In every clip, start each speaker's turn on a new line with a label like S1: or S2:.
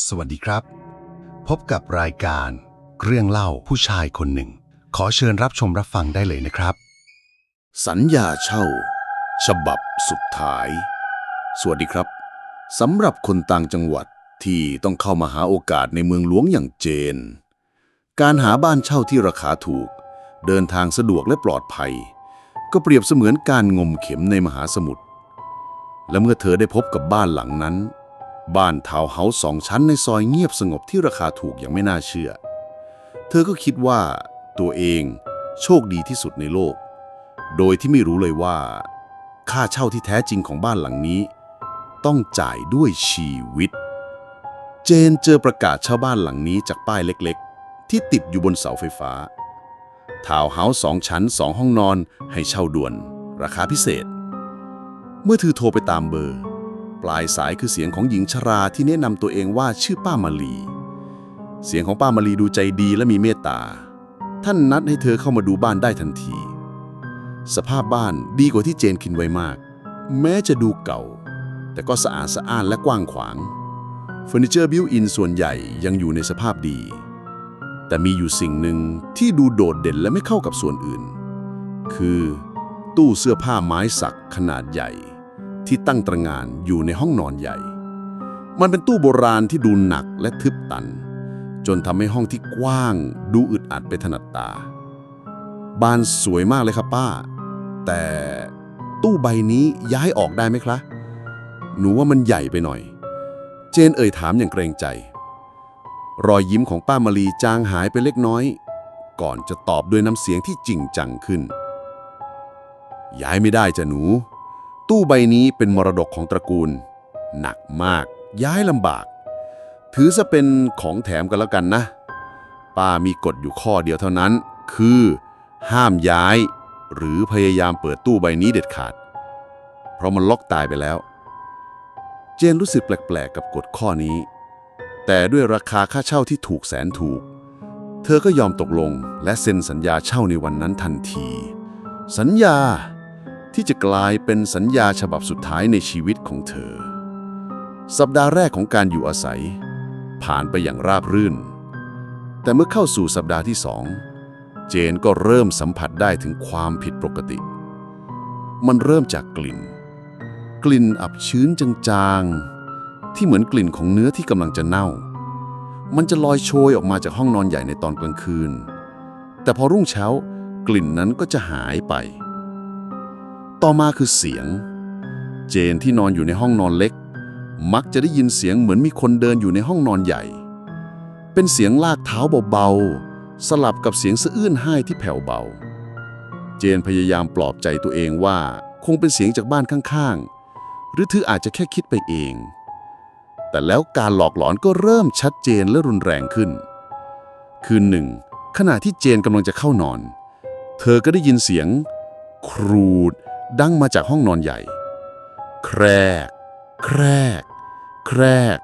S1: สวัสดีครับ พบกับรายการ เรื่องเล่าผู้ชายคนหนึ่ง ขอเชิญรับชมรับฟังได้เลยนะครับ
S2: สัญญาเช่า ฉบับสุดท้าย สวัสดีครับสำหรับคนต่างจังหวัดที่ต้องเข้ามาหาโอกาสในเมืองหลวงอย่างเจน การหาบ้านเช่าที่ราคาถูก เดินทางสะดวกและปลอดภัย ก็เปรียบเสมือนการงมเข็มในมหาสมุทรและเมื่อเธอได้พบกับบ้านหลังนั้น บ้านทาวน์เฮาส์สองชั้นในซอยเงียบสงบที่ราคาถูกอย่างไม่น่าเชื่อ เธอก็คิดว่าตัวเองโชคดีที่สุดในโลก โดยที่ไม่รู้เลยว่า ค่าเช่าที่แท้จริงของบ้านหลังนี้ ต้องจ่ายด้วยชีวิต เจนเจอประกาศเช่าบ้านหลังนี้จากป้ายเล็กๆ ที่ติดอยู่บนเสาไฟฟ้า ทาวน์เฮาส์สองชั้นสองห้องนอนให้เช่าด่วน ราคาพิเศษ เมื่อเธอโทรไปตามเบอร์ ปลายสายคือเสียงของหญิงชราที่แนะนำตัวเองว่าชื่อป้ามาลี เสียงของป้ามาลีดูใจดีและมีเมตตา ท่านนัดให้เธอเข้ามาดูบ้านได้ทันที สภาพบ้านดีกว่าที่เจนคิดไว้มาก แม้จะดูเก่า แต่ก็สะอาดสะอ้านและกว้างขวางเฟอร์นิเจอร์บิวอินส่วนใหญ่ยังอยู่ในสภาพดี แต่มีอยู่สิ่งหนึ่งที่ดูโดดเด่นและไม่เข้ากับส่วนอื่น คือตู้เสื้อผ้าไม้สักขนาดใหญ่ ที่ตั้งตระงานอยู่ในห้องนอนใหญ่ มันเป็นตู้โบราณที่ดูหนักและทึบตัน จนทำให้ห้องที่กว้างดูอึดอัดไปถนัดตาบ้านสวยมากเลยครับป้า แต่ตู้ใบนี้ย้ายออกได้ไหมครับหนูว่ามันใหญ่ไปหน่อย เจนเอ่ยถามอย่างเกรงใจ รอยยิ้มของป้ามาลีจางหายไปเล็กน้อย ก่อนจะตอบด้วยน้ำเสียงที่จริงจังขึ้น ย้ายไม่ได้จ้ะหนู ตู้ใบนี้เป็นมรดกของตระกูล หนักมาก ย้ายลำบาก ถือซะเป็นของแถมกันแล้วกันนะ ป้ามีกฎอยู่ข้อเดียวเท่านั้น คือ ห้ามย้าย หรือพยายามเปิดตู้ใบนี้เด็ดขาด เพราะมันล็อกตายไปแล้ว เจนรู้สึกแปลกๆกับกฎข้อนี้ แต่ด้วยราคาค่าเช่าที่ถูกแสนถูก เธอก็ยอมตกลงและเซ็นสัญญาเช่าในวันนั้นทันที สัญญา ที่จะกลายเป็นสัญญาฉบับสุดท้ายในชีวิตของเธอ สัปดาห์แรกของการอยู่อาศัย ผ่านไปอย่างราบรื่น แต่เมื่อเข้าสู่สัปดาห์ที่สองเจนก็เริ่มสัมผัสได้ถึงความผิดปกติ มันเริ่มจากกลิ่น กลิ่นอับชื้นจางๆ ที่เหมือนกลิ่นของเนื้อที่กำลังจะเน่า มันจะลอยโชยออกมาจากห้องนอนใหญ่ในตอนกลางคืน แต่พอรุ่งเช้ากลิ่นนั้นก็จะหายไป ต่อมาคือเสียง เจนที่นอนอยู่ในห้องนอนเล็ก มักจะได้ยินเสียงเหมือนมีคนเดินอยู่ในห้องนอนใหญ่ เป็นเสียงลากเท้าเบาๆ สลับกับเสียงสะอื้นไห้ที่แผ่วเบา เจนพยายามปลอบใจตัวเองว่าคงเป็นเสียงจากบ้านข้างๆ หรือเธออาจจะแค่คิดไปเอง แต่แล้วการหลอกหลอนก็เริ่มชัดเจนและรุนแรงขึ้น คืนหนึ่ง ขณะที่เจนกำลังจะเข้านอน เธอก็ได้ยินเสียง ครูด ดังมาจากห้องนอนใหญ่ แครก แครก แครก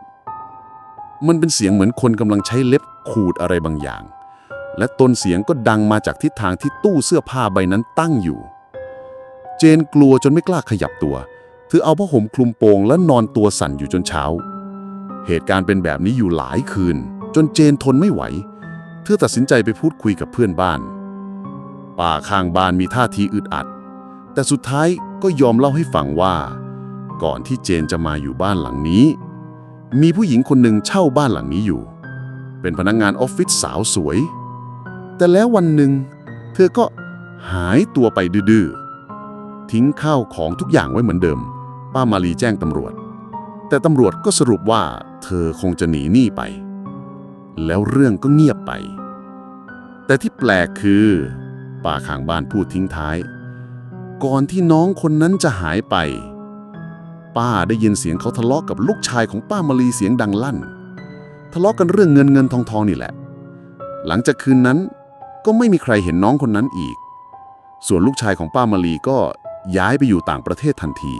S2: มันเป็นเสียงเหมือนคนกำลังใช้เล็บขูดอะไรบางอย่าง และต้นเสียงก็ดังมาจากทิศทางที่ตู้เสื้อผ้าใบนั้นตั้งอยู่ เจนกลัวจนไม่กล้าขยับตัว เธอเอาผ้าห่มคลุมโปงและนอนตัวสั่นอยู่จนเช้า เหตุการณ์เป็นแบบนี้อยู่หลายคืน จนเจนทนไม่ไหว เธอตัดสินใจไปพูดคุยกับเพื่อนบ้าน ป่าข้างบ้านมีท่าทีอึดอัด แต่สุดท้ายก็ยอมเล่าให้ฟังว่า ก่อนที่เจนจะมาอยู่บ้านหลังนี้ มีผู้หญิงคนหนึ่งเช่าบ้านหลังนี้อยู่ เป็นพนักงงานออฟฟิศสาวสวย แต่แล้ววันหนึ่ง เธอก็หายตัวไปดื้อทิ้งข้าวของทุกอย่างไว้เหมือนเดิม ป้ามาลีแจ้งตำรวจ แต่ตำรวจก็สรุปว่า เธอคงจะหนีหนี้ไป แล้วเรื่องก็เงียบไป แต่ที่แปลกคือป้าข้างบ้านพูดทิ้งท้าย ก่อนที่น้องคนนั้นจะหายไป ป้าได้ยินเสียงเขาทะเลาะกับลูกชายของป้ามาลีเสียงดังลั่น ทะเลาะกันเรื่องเงินเงินทองทองนี่แหละ หลังจากคืนนั้นก็ไม่มีใครเห็นน้องคนนั้นอีก ส่วนลูกชายของป้ามาลีก็ย้ายไปอยู่ต่างประเทศทันที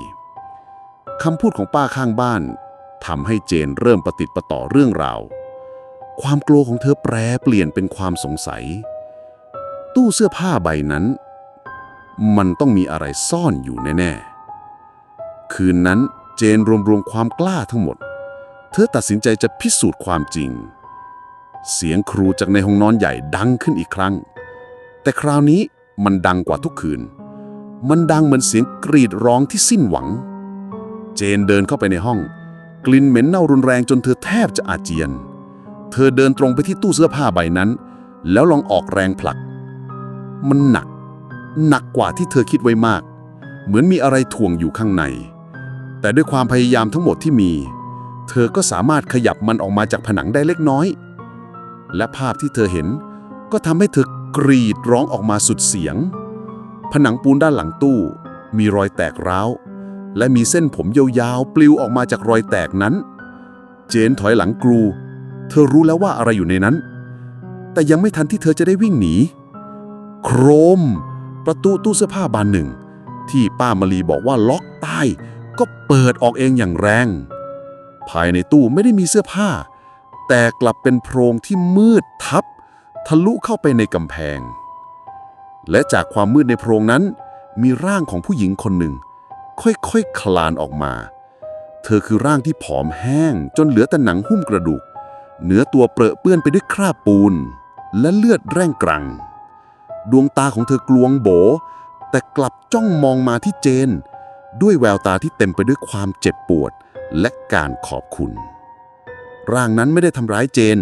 S2: คำพูดของป้าข้างบ้านทำให้เจนเริ่มประติดประต่อเรื่องราว ความกลัวของเธอแปรเปลี่ยนเป็นความสงสัย ตู้เสื้อผ้าใบนั้น มันต้องมีอะไรซ่อนอยู่แน่ๆ คืนนั้นเจนรวมรวมความกล้าทั้งหมด เธอตัดสินใจจะพิสูจน์ความจริง เสียงครูจากในห้องนอนใหญ่ดังขึ้นอีกครั้ง แต่คราวนี้มันดังกว่าทุกคืน มันดังเหมือนเสียงกรีดร้องที่สิ้นหวัง เจนเดินเข้าไปในห้อง กลิ่นเหม็นเน่ารุนแรงจนเธอแทบจะอาเจียน เธอเดินตรงไปที่ตู้เสื้อผ้าใบนั้น แล้วลองออกแรงผลัก มันหนัก หนักกว่าที่เธอคิดไว้มาก เหมือนมีอะไรถ่วงอยู่ข้างใน แต่ด้วยความพยายามทั้งหมดที่มี เธอก็สามารถขยับมันออกมาจากผนังได้เล็กน้อย และภาพที่เธอเห็นก็ทำให้เธอกรีดร้องออกมาสุดเสียง ผนังปูนด้านหลังตู้ มีรอยแตกร้าว และมีเส้นผมยาวๆ ปลิวออกมาจากรอยแตกนั้น เจนถอยหลังกรู เธอรู้แล้วว่าอะไรอยู่ในนั้น แต่ยังไม่ทันที่เธอจะได้วิ่งหนี โครม ประตูตู้เสื้อผ้าบานหนึ่ง ที่ป้ามลีบอกว่าล็อกใต้ ก็เปิดออกเองอย่างแรง ภายในตู้ไม่ได้มีเสื้อผ้า แต่กลับเป็นโพรงที่มืดทับ ทะลุเข้าไปในกำแพง และจากความมืดในโพรงนั้น มีร่างของผู้หญิงคนหนึ่ง ค่อยๆคคลานออกมา เธอคือร่างที่ผอมแห้ง จนเหลือแต่หนังหุ้มกระดูก เนื้อตัวเปรอะเปื้อนไปด้วยคราบปูน และเลือดแร่งกรัง ดวงตาของเธอกลวงโบ แต่กลับจ้องมองมาที่เจน ด้วยแววตาที่เต็มไปด้วยความเจ็บปวดและการขอบคุณ ร่างนั้นไม่ได้ทำร้ายเจน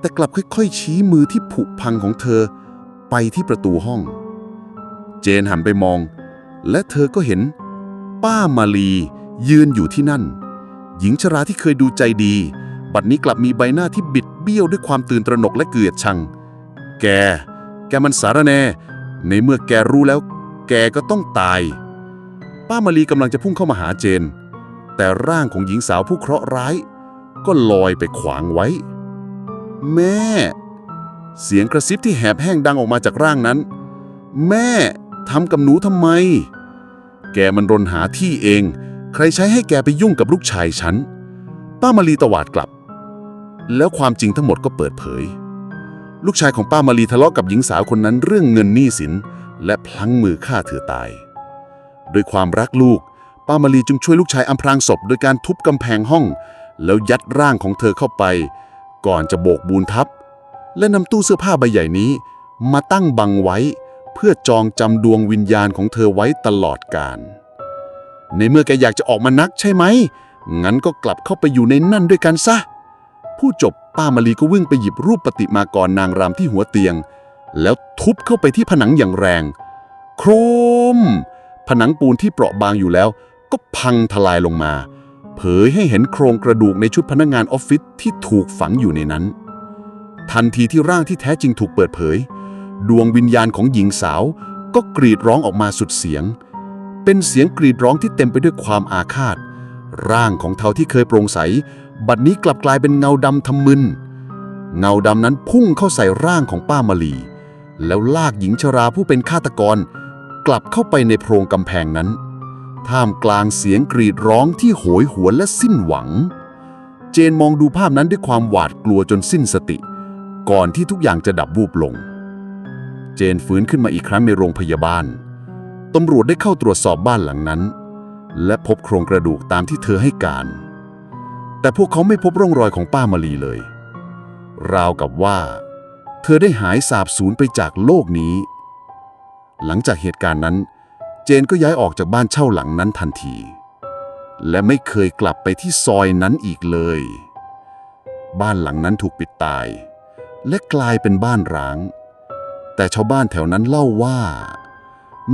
S2: แต่กลับค่อยๆ ชี้มือที่ผุพังของเธอ ไปที่ประตูห้อง เจนหันไปมอง และเธอก็เห็น ป้ามาลียืนอยู่ที่นั่น หญิงชราที่เคยดูใจดี บัดนี้กลับมีใบหน้าที่บิดเบี้ยวด้วยความตื่นตระหนกและเกลียดชัง แก แกมันสารแน่ ในเมื่อแกรู้แล้ว แกก็ต้องตาย ป้ามาลีกำลังจะพุ่งเข้ามาหาเจน แต่ร่างของหญิงสาวผู้เคราะห์ร้าย ก็ลอยไปขวางไว้ แม่ เสียงกระซิบที่แหบแห้งดังออกมาจากร่างนั้น แม่ทำกับหนูทำไม แกมันรนหาที่เอง ใครใช้ให้แกไปยุ่งกับลูกชายฉัน ป้ามาลีตวาดกลับ แล้วความจริงทั้งหมดก็เปิดเผย ลูกชายของป้ามาลีทะเลาะกับหญิงสาวคนนั้นเรื่องเงินหนี้สิน และพลั้งมือฆ่าเธอตาย ด้วยความรักลูก ป้ามาลีจึงช่วยลูกชายอำพรางศพโดยการทุบกำแพงห้อง แล้วยัดร่างของเธอเข้าไป ก่อนจะโบกบูนทับ และนำตู้เสื้อผ้าใบใหญ่นี้ มาตั้งบังไว้ เพื่อจองจำดวงวิญญาณของเธอไว้ตลอดกาลในเมื่อแกอยากจะออกมานักใช่ไหมงั้นก็กลับเข้าไปอยู่ในนั่นด้วยกันซะ ผู้จบป้ามาลีก็วิ่งไปหยิบรูปปฏิมากรนางรำที่หัวเตียง แล้วทุบเข้าไปที่ผนังอย่างแรง โครม ผนังปูนที่เปราะบางอยู่แล้ว ก็พังทลายลงมา เผยให้เห็นโครงกระดูกในชุดพนักงานออฟฟิศที่ถูกฝังอยู่ในนั้น ทันทีที่ร่างที่แท้จริงถูกเปิดเผย ดวงวิญญาณของหญิงสาวก็กรีดร้องออกมาสุดเสียง เป็นเสียงกรีดร้องที่เต็มไปด้วยความอาฆาต ร่างของเทาที่เคยโปร่งใส บัดนี้กลับกลายเป็นเงาดำทำมึน เงาดำนั้นพุ่งเข้าใส่ร่างของป้ามาลี แล้วลากหญิงชราผู้เป็นฆาตกร กลับเข้าไปในโพรงกำแพงนั้น ท่ามกลางเสียงกรีดร้องที่โหยหวนและสิ้นหวัง เจนมองดูภาพนั้นด้วยความหวาดกลัวจนสิ้นสติ ก่อนที่ทุกอย่างจะดับวูบลง เจนฟื้นขึ้นมาอีกครั้งในโรงพยาบาลตำรวจได้เข้าตรวจสอบบ้านหลังนั้น และพบโครงกระดูกตามที่เธอให้การ แต่พวกเขาไม่พบร่องรอยของป้ามาลีเลย ราวกับว่า เธอได้หายสาบสูญไปจากโลกนี้ หลังจากเหตุการณ์นั้น เจนก็ย้ายออกจากบ้านเช่าหลังนั้นทันที และไม่เคยกลับไปที่ซอยนั้นอีกเลย บ้านหลังนั้นถูกปิดตาย และกลายเป็นบ้านร้าง แต่ชาวบ้านแถวนั้นเล่าว่า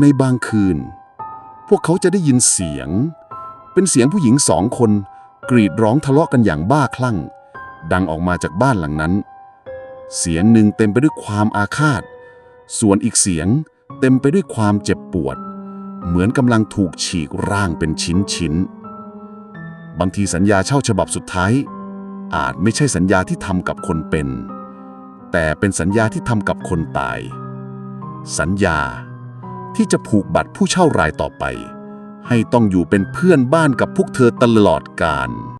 S2: ในบางคืน พวกเขาจะได้ยินเสียง เป็นเสียงผู้หญิงสองคน กรีดร้องทะเลาะกันอย่างบ้าคลั่ง ดังออกมาจากบ้านหลังนั้น เสียงหนึ่งเต็มไปด้วยความอาฆาต ส่วนอีกเสียงเต็มไปด้วยความเจ็บปวด เหมือนกำลังถูกฉีกร่างเป็นชิ้นชิ้นๆบางทีสัญญาเช่าฉบับสุดท้าย อาจไม่ใช่สัญญาที่ทำกับคนเป็น แต่เป็นสัญญาที่ทำกับคนตาย สัญญา ที่จะผูกบัตรผู้เช่ารายต่อไป ให้ต้องอยู่เป็นเพื่อนบ้านกับพวกเธอตลอดกาล